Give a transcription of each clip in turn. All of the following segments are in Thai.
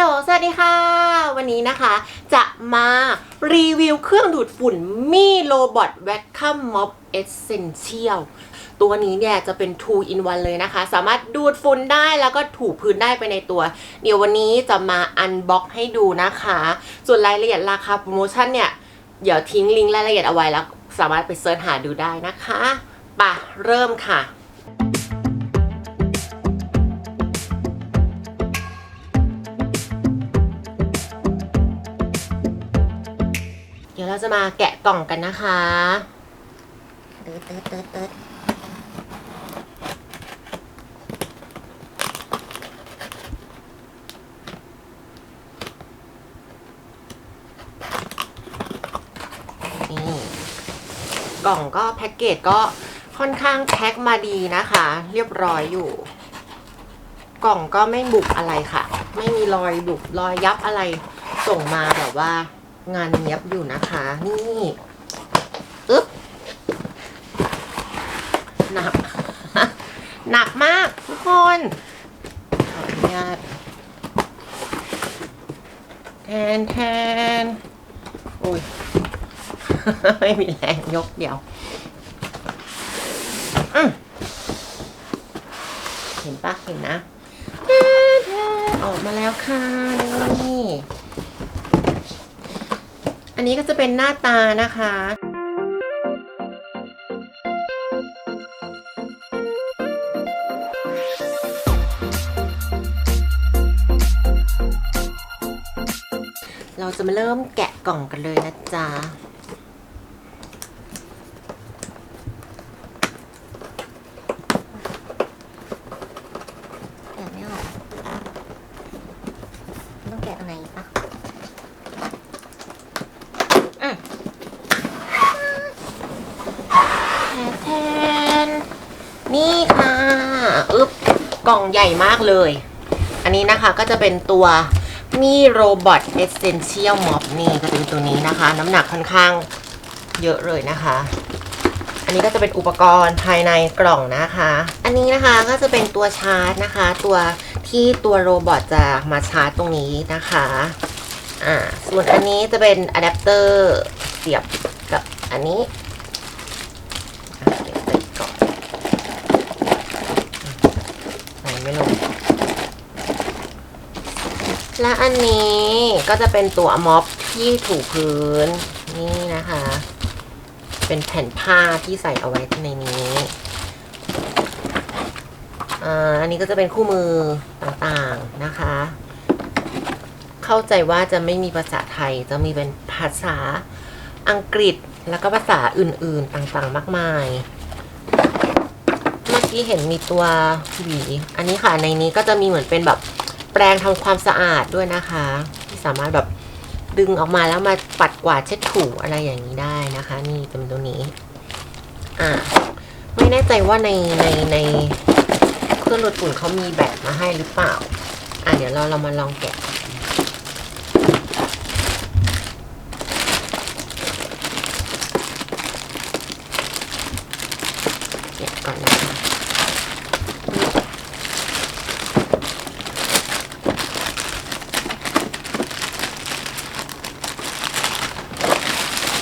ล สวัสดีค่ะ วันนี้นะคะ จะมารีวิวเครื่องดูดฝุ่นมี่โรบอทแวคคัมม็อบเอเซนเชียลตัวนี้เนี่ยจะเป็น 2 in 1 เลยนะคะ สามารถดูดฝุ่นได้แล้วก็ถูพื้นได้ไปในตัว เดี๋ยววันนี้จะมาอันบ็อกให้ดูนะคะ ส่วนรายละเอียดราคาโปรโมชั่นเนี่ย เดี๋ยวทิ้งลิงก์รายละเอียดเอาไว้แล้ว สามารถไปเสิร์ชหาดูได้นะคะ ป่ะ เริ่มค่ะ จะมาแกะกล่องกันนะคะตืดตืดตืดตืดนี่กล่องก็แพ็กเกจก็ค่อนข้างแพ็คมาดีนะคะ เรียบร้อยอยู่ กล่องก็ไม่บุบอะไรค่ะ ไม่มีรอยบุบรอยยับอะไรส่งมาแบบว่า งานเนี้ยบอยู่นะคะ นี่อึ๊บหนัก หนักมากทุกคนขออนุญาตแทนแทนโอ้ย ไม่มีแรงยกเดียวเห็นปะเห็นนะ ออกมาแล้วค่ะ นี่ อันนี้ก็จะเป็นหน้าตานะคะ เราจะมาเริ่มแกะกล่องกันเลยนะจ๊ะแกะไม่ออกต้องแกะตรงไหนอีกปะ แทนนี่ค่ะ อึ๊บ กล่องใหญ่มากเลย อันนี้นะคะก็จะเป็นตัวมีโรบอทเอเซนเชียลม็อบนี่ก็จะเป็นตัวนี้นะคะ น้ำหนักค่อนข้างเยอะเลยนะคะ อันนี้ก็จะเป็นอุปกรณ์ภายในกล่องนะคะ อันนี้นะคะก็จะเป็นตัวชาร์จนะคะ ตัวที่ตัวโรบอทจะมาชาร์จตรงนี้นะคะอ่าส่วนอันนี้จะเป็นอะแดปเตอร์เสียบกับอันนี้ อะเก็บไปก่อนใส่ไม่ลง และอันนี้ก็จะเป็นตัวม็อบที่ถูพื้นนี่นะคะ เป็นแผ่นผ้าที่ใส่เอาไว้ในนี้อ่าอันนี้ก็จะเป็นคู่มือต่างๆนะคะ เข้าใจว่าจะไม่มีภาษาไทยจะมีเป็นภาษาอังกฤษแล้วก็ภาษาอื่นๆต่างๆมากมาย เมื่อกี้เห็นมีตัวหวี อันนี้ค่ะในนี้ก็จะมีเหมือนเป็นแบบ ปรงทำความสะอาดด้วยนะคะ ที่สามารถแบบดึงออกมาแล้วมาปัดกวาดเช็ดถูอะไรอย่างนี้ได้นะคะ นี่เป็นตัวนี้ อ่าไม่แน่ใจว่าในในในเครื่องดูดฝุ่นเขามีแบบมาให้หรือเปล่า อะเดี๋ยวเราเรามาลองแกะแกะก่อนนะคะ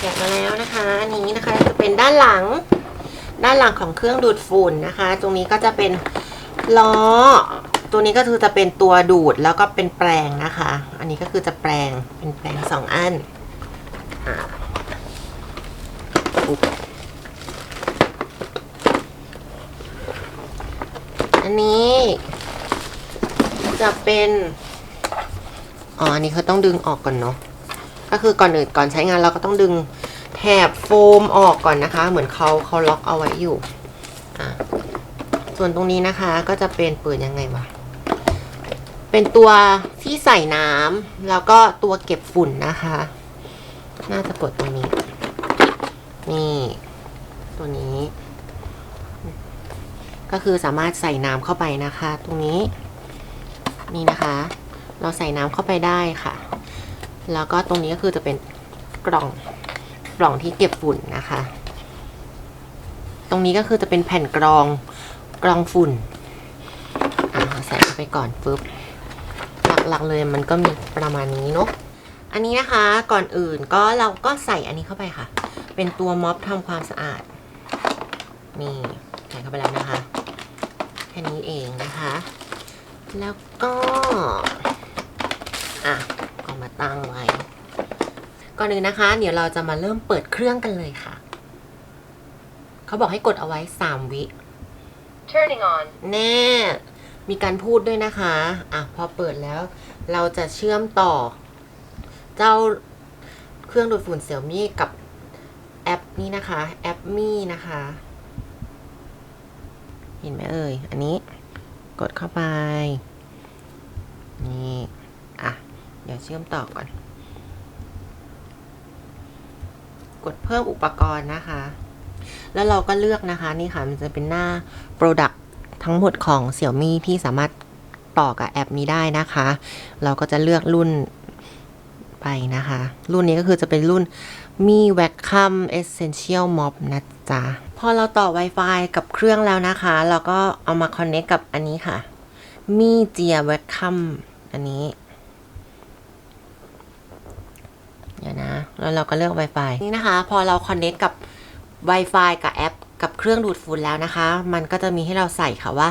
แกะมาแล้ว นี้นะคะ จะเป็นด้านหลัง ด้านหลังของเครื่องดูดฝุ่นนะคะ ตรงนี้ก็จะเป็นล้อ ตัวนี้ก็คือจะเป็นตัวดูดแล้วก็เป็นแปรงนะคะ อันนี้ก็คือจะแปรงเป็นแปรงสองอันอันนี้จะเป็นอ๋ออันนี้เขาต้องดึงออกก่อนเนาะก็คือก่อนอื่นก่อนใช้งานเราก็ต้องดึง แถบโฟมออกก่อนนะคะ เหมือนเขาเขาล็อกเอาไว้อยู่ อะ ส่วนตรงนี้นะคะก็จะเป็นเปิดยังไงวะ เป็นตัวที่ใส่น้ำแล้วก็ตัวเก็บฝุ่นนะคะ น่าจะกดตรงนี้ นี่ ตัวนี้ ก็คือสามารถใส่น้ำเข้าไปนะคะ ตรงนี้ นี่นะคะ เราใส่น้ำเข้าไปได้ค่ะ แล้วก็ตรงนี้ก็คือจะเป็นกล่อง กล่องที่เก็บฝุ่นนะคะ ตรงนี้ก็คือจะเป็นแผ่นกรองกรองฝุ่นอใส่เข้าไปก่อนปึ๊บหลักๆเลยมันก็มีประมาณนี้เนาะอันนี้นะคะก่อนอื่นก็เราก็ใส่อันนี้เข้าไปค่ะ เป็นตัวม็อบทำความสะอาดนี่ใส่เข้าไปแล้วนะคะแค่นี้เองนะคะ แล้วก็อะก็มาตั้งไว้ ก่อนอื่นนะคะ เดี๋ยวเราจะมาเริ่มเปิดเครื่องกันเลยค่ะ เขาบอกให้กดเอาไว้ 3 วิ Turning on. แน่ มีการพูดด้วยนะคะ อะ พอเปิดแล้ว เราจะเชื่อมต่อ เจ้าเครื่องดูดฝุ่นเสี่ยมี่กับแอปนี้นะคะ แอปมี่นะคะ เห็นไหมเอ่ย อันนี้กดเข้าไป นี่ อะ เดี๋ยวเชื่อมต่อก่อน กดเพิ่มอุปกรณ์นะคะ แล้วเราก็เลือกนะคะนี่ค่ะมันจะเป็นหน้า Product ทั้งหมดของ Xiaomi ที่สามารถต่อกับแอปนี้ได้นะคะ เราก็จะเลือกรุ่นไปนะคะ รุ่นนี้ก็คือจะเป็นรุ่น Mi Vacuum Essential Mop นะจ๊ะ พอเราต่อ Wi-Fi กับเครื่องแล้วนะคะ เราก็เอามา connect กับอันนี้ค่ะ Mi Jia Vacuum อันนี้ เดี๋ยวนะ แล้วเราก็เลือก Wi-Fi นี่นะคะ พอเรา connect กับ Wi-Fi กับแอป กับเครื่องดูดฝุ่นแล้วนะคะ มันก็จะมีให้เราใส่ค่ะว่า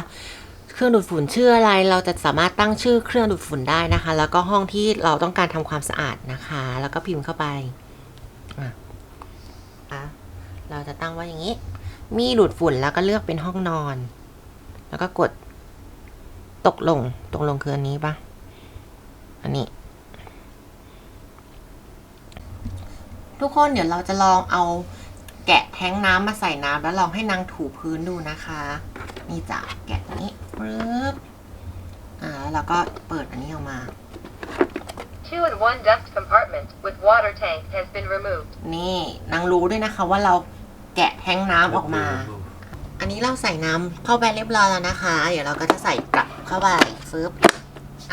เครื่องดูดฝุ่นชื่ออะไร เราจะสามารถตั้งชื่อเครื่องดูดฝุ่นได้นะคะ แล้วก็ห้องที่เราต้องการทำความสะอาดนะคะ แล้วก็พิมพ์เข้าไปเราจะตั้งว่าอย่างนี้ มีดูดฝุ่นแล้วก็เลือกเป็นห้องนอน แล้วก็กดตกลง ตกลงคืออันนี้ปะอันนี้ ทุกคนเดี๋ยวเราจะลองเอาแกะแท้งน้ำมาใส่น้ำแล้วลองให้นางถูพื้นดูนะคะ นี่จ้ะแกะนี้ปึ๊บอ่าแล้วเราก็เปิดอันนี้ออกมา Two and one dust compartment with water tank has been removed. นี่นางรู้ด้วยนะคะว่าเราแกะแท้งน้ำออกมา อันนี้เราใส่น้ำเข้าไปเรียบร้อยแล้วนะคะ เดี๋ยวเราก็จะใส่กลับเข้าไปฟึบ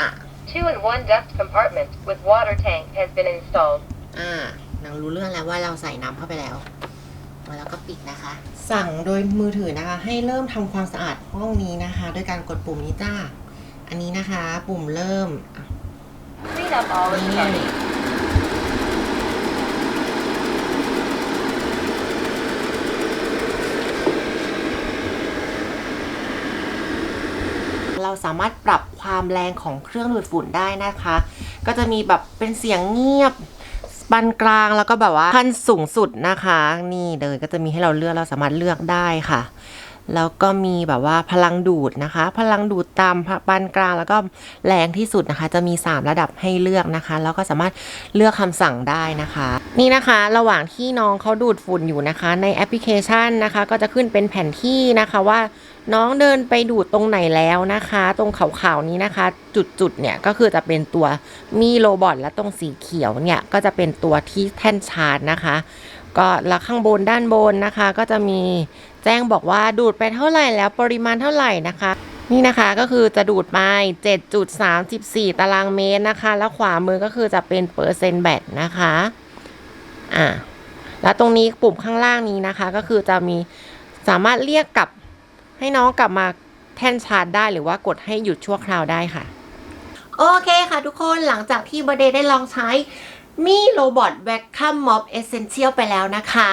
อะ Two and one dust compartment with water tank has been installed. อ่า นางรู้เรื่องแล้วว่าเราใส่น้ำเข้าไปแล้วแล้วก็ปิดนะคะ สั่งโดยมือถือนะคะ ให้เริ่มทำความสะอาดห้องนี้นะคะด้วยการกดปุ่มนี้จ้า อันนี้นะคะ ปุ่มเริ่มนี่เราสามารถปรับความแรงของเครื่องดูดฝุ่นได้นะคะ ก็จะมีแบบเป็นเสียงเงียบ ปานกลางแล้วก็แบบว่าขั้นสูงสุดนะคะ นี่เลยก็จะมีให้เราเลือกเราสามารถเลือกได้ค่ะ แล้วก็มีแบบว่าพลังดูดนะคะ พลังดูดตามปานกลางแล้วก็แรงที่สุดนะคะ จะมี 3 ระดับให้เลือกนะคะ แล้วก็สามารถเลือกคำสั่งได้นะคะ นี่นะคะระหว่างที่น้องเขาดูดฝุ่นอยู่นะคะ ในแอปพลิเคชันนะคะ ก็จะขึ้นเป็นแผนที่นะคะว่า น้องเดินไปดูดตรงไหนแล้วนะคะ ตรงขาวๆนี้นะคะ จุดๆเนี่ยก็คือจะเป็นตัวมีโรบอทและตรงสีเขียวเนี่ยก็จะเป็นตัวที่แท่นชาร์จนะคะ ก็แล้วข้างบนด้านบนนะคะ ก็จะมีแจ้งบอกว่าดูดไปเท่าไหร่แล้วปริมาณเท่าไหร่นะคะ นี่นะคะก็คือจะดูดไป 7.34 ตารางเมตรนะคะ แล้วขวามือก็คือจะเป็นเปอร์เซ็นต์แบตนะคะอะแล้วตรงนี้ปุ่มข้างล่างนี้นะคะ ก็คือจะมีสามารถเรียกกลับ ให้น้องกลับมาแท่นชาร์จได้หรือว่ากดให้หยุดชั่วคราวได้ค่ะ โอเคค่ะทุกคนหลังจากที่บเดย์ได้ลองใช้มีโรบอทแวคคัมม็อบเอเซนเชียลไปแล้วนะคะ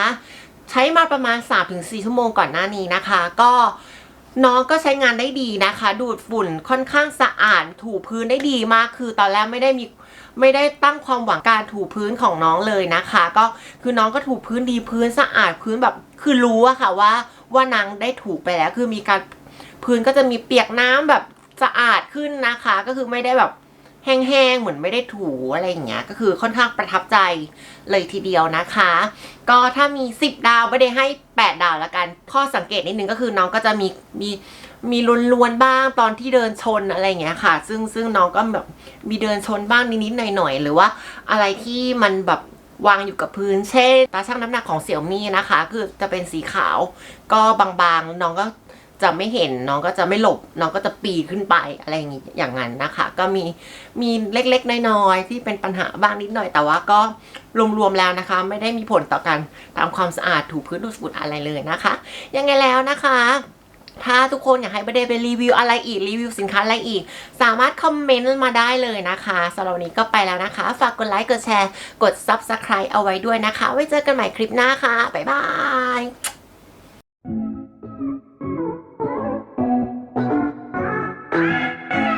ใช้มาประมาณ 3-4 ชั่วโมงก่อนหน้านี้นะคะ ก็ น้องก็ใช้งานได้ดีนะคะ ดูดฝุ่นค่อนข้างสะอาดถูพื้นได้ดีมาก คือตอนแรกไม่ได้มีไม่ได้ตั้งความหวังการถูพื้นของน้องเลยนะคะ ก็คือน้องก็ถูพื้นดีพื้นสะอาดพื้นแบบคือรู้อะค่ะว่าว่านางได้ถูไปแล้ว คือมีการพื้นก็จะมีเปียกน้ำแบบสะอาดขึ้นนะคะ ก็คือไม่ได้แบบ แห้งๆ เหมือนไม่ได้ถูอะไรอย่างเงี้ย ก็คือค่อนข้างประทับใจเลยทีเดียวนะคะ ก็ถ้ามี 10 ดาวไม่ได้ให้ 8 ดาวละกัน ข้อสังเกตนิดนึงก็คือน้องก็จะมีมีมีล้วนๆบ้างตอนที่เดินชนอะไรอย่างเงี้ยค่ะ ซึ่งซึ่งน้องก็แบบมีเดินชนบ้างนิดๆหน่อยๆหรือว่าอะไรที่มันแบบวางอยู่กับพื้นเช่นตาชั่งน้ำหนักของเสี่ยวมี่นะคะ คือจะเป็นสีขาวก็บางๆ น้องก็ จะไม่เห็นน้องก็จะไม่หลบน้องก็จะปีขึ้นไปอะไรอย่างงี้อย่างนั้นนะคะ ก็มีมีเล็กๆน้อยๆที่เป็นปัญหาบ้างนิดหน่อยแต่ว่าก็รวมๆแล้วนะคะ ไม่ได้มีผลต่อการทำความสะอาดถูพื้นดูดฝุ่นอะไรเลยนะคะ ยังไงแล้วนะคะถ้าทุกคนอยากให้ประเดไปรีวิวอะไรอีกรีวิวสินค้าอะไรอีก สามารถคอมเมนต์มาได้เลยนะคะสำหรับนนี้ก็ไปแล้วนะคะ ฝากกดไลค์กดแชร์ กด Subscribe เอาไว้ด้วยนะคะ ไว้เจอกันใหม่คลิปหน้าค่ะ บ๊ายบาย